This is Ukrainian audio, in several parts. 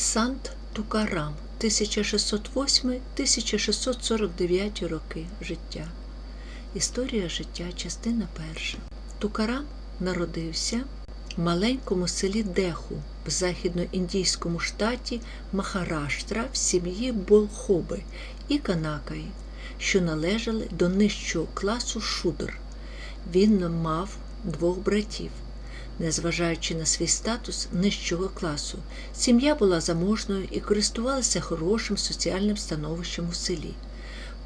Сант Тукарам 1608-1649 роки життя. Історія життя, частина перша. Тукарам народився в маленькому селі Деху в західноіндійському штаті Махараштра в сім'ї Болхоби і Канакаї, що належали до нижчого класу шудр. Він мав двох братів. Незважаючи на свій статус нижчого класу, сім'я була заможною і користувалася хорошим соціальним становищем у селі.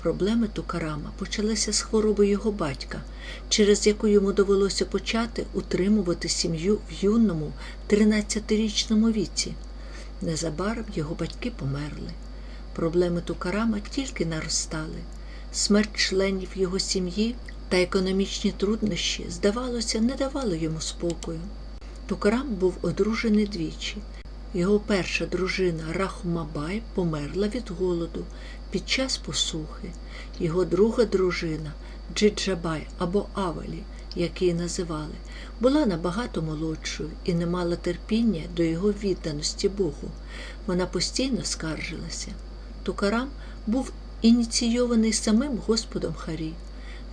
Проблеми Тукарама почалися з хвороби його батька, через яку йому довелося почати утримувати сім'ю в юному 13-річному віці. Незабаром його батьки померли. Проблеми Тукарама тільки наростали. Смерть членів його сім'ї та економічні труднощі, здавалося, не давали йому спокою. Тукарам був одружений двічі. Його перша дружина Рахмабай померла від голоду під час посухи. Його друга дружина Джиджабай або Авалі, як її називали, була набагато молодшою і не мала терпіння до його відданості Богу. Вона постійно скаржилася. Тукарам був ініційований самим Господом Харі.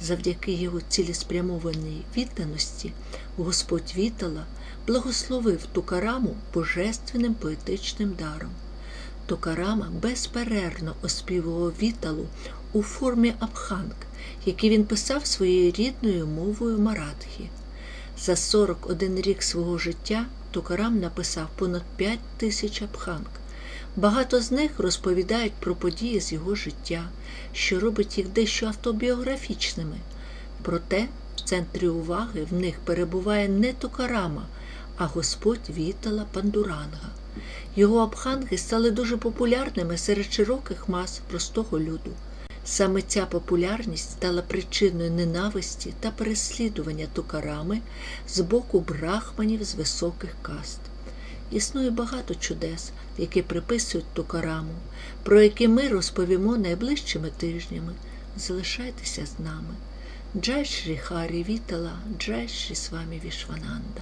Завдяки його цілеспрямованій відданості Господь Вітала благословив Тукараму божественним поетичним даром. Тукарама безперервно оспівував віталу у формі абханг, який він писав своєю рідною мовою маратхі. За 41 рік свого життя Тукарам написав понад 5 тисяч абханг. Багато з них розповідають про події з його життя, що робить їх дещо автобіографічними. Проте в центрі уваги в них перебуває не Тукарама, а Господь Вітала Пандуранга. Його абханги стали дуже популярними серед широких мас простого люду. Саме ця популярність стала причиною ненависті та переслідування Тукарами з боку брахманів з високих каст. Існує багато чудес, які приписують Тукараму, про які ми розповімо найближчими тижнями. Залишайтеся з нами. Джай Харі Вітала, Джай Шрі Свамі Вішвананда.